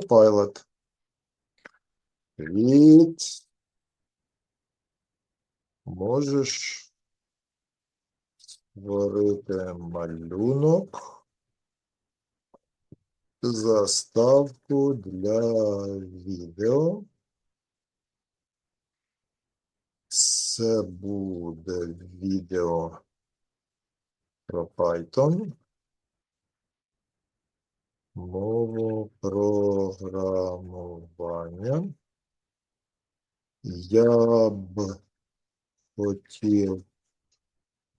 Autopilot. Від. Можеш створити малюнок. Заставку для відео. Це буде відео про Python. Мову програмування. Я б хотів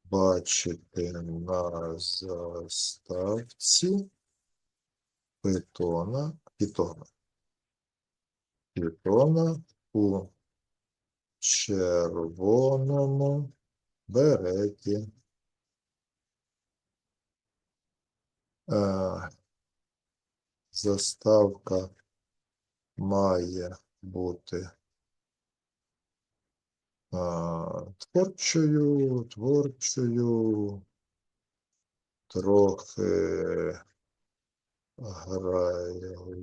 бачити на заставці питона, питона, питона у червоному береті. Заставка має бути а, творчою, творчою, трохи грайливою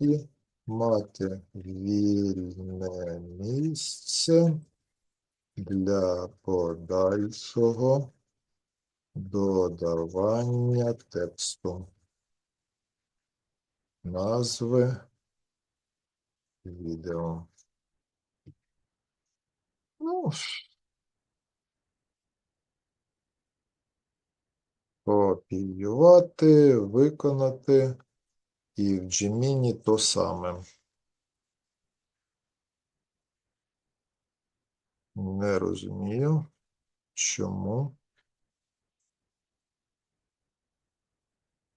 і мати вільне місце для подальшого додавання тексту. Назви відео. Ну, копіювати, виконати і в Gmini то саме. Не розумію, чому.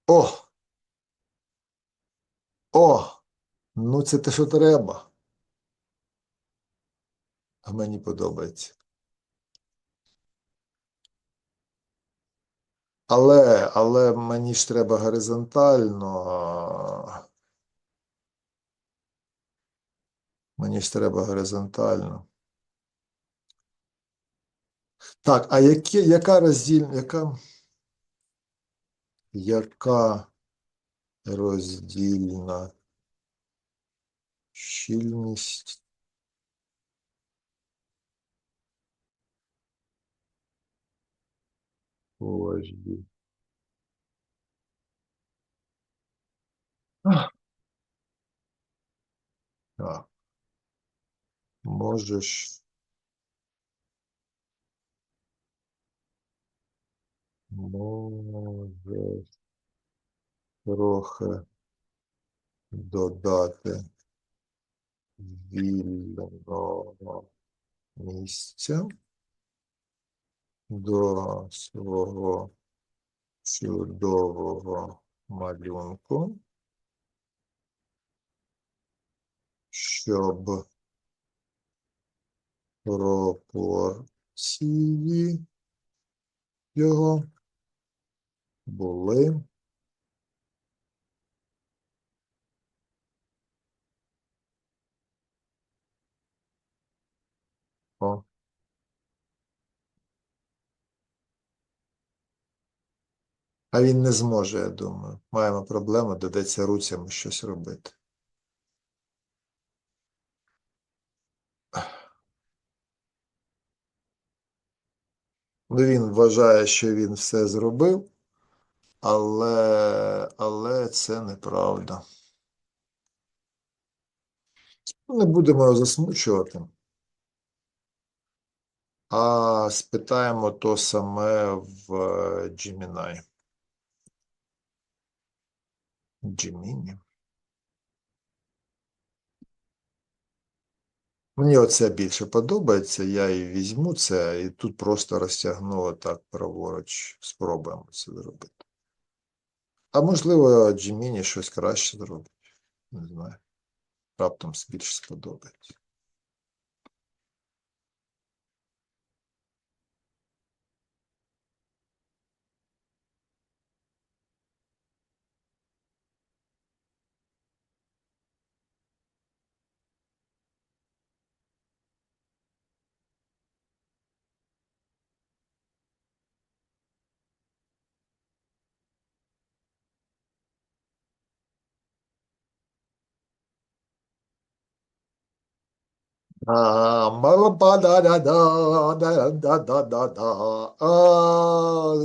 О! О! Ну це те, що треба. А мені подобається. Але, але мені ж треба горизонтально. Мені ж треба горизонтально. Так, а яке, яка роздільна, яка, яка роздільна щільність? Ложі. Так. Можеш можеш Трохи додати вільного місця до свого чудового малюнку, щоб пропорції його були О. А він не зможе, я думаю. Маємо проблему, доведеться руцями щось робити. Ну, він вважає, що він все зробив, але, але це неправда. Не будемо його засмучувати. А спитаємо то саме в е, Gemini. Gemini. Мені оце більше подобається, я і візьму це, і тут просто розтягну отак праворуч. Спробуємо це зробити. А можливо, Gemini щось краще зробить. Не знаю. Раптом більше сподобається.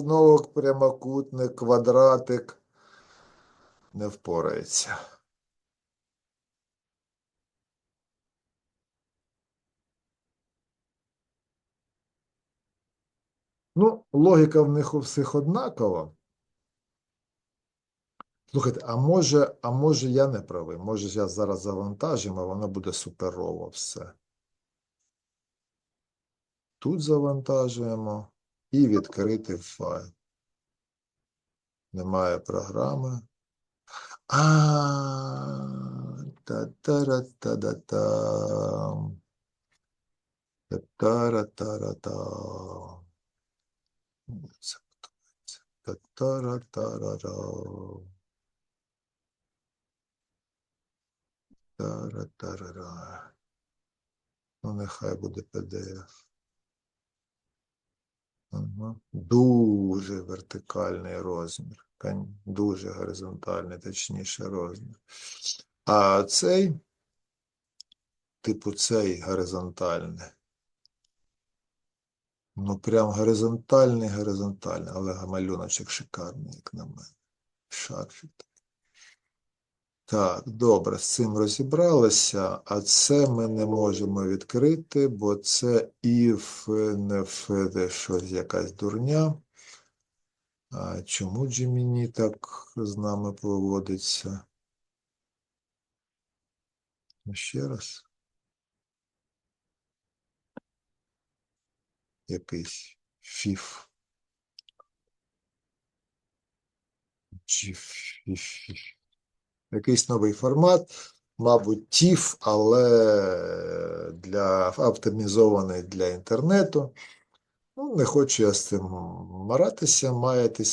Знову прямокутник, квадратик. Не впорається. Ну, логіка в них у всіх однакова. Слухайте, а може, а може я не правий? Може я зараз завантажимо, а воно буде суперово все. Тут завантажуємо і відкрити файл. Немає програми. А, та-та-ра-та-да-там. Та-та-ра-та-ра-там. Це подобається. Та-ра-та-ра-ра. Ну, нехай буде PDF. Дуже вертикальний розмір. Дуже горизонтальний, точніше, розмір. А цей, типу, цей горизонтальний. Ну, прям горизонтальний, горизонтальний, але малюночок шикарний, як на мене. Шарфік. Так, добре, з цим розібралися, а це ми не можемо відкрити, бо це if, не if, де щось якась дурня. А чому Gemini так з нами поводиться? Ну, ще раз. Якийсь фіф. Чи фіф. Якийсь новий формат, мабуть, TIFF, але для оптимізований для інтернету. Ну, не хочу я з цим маратися, маятися.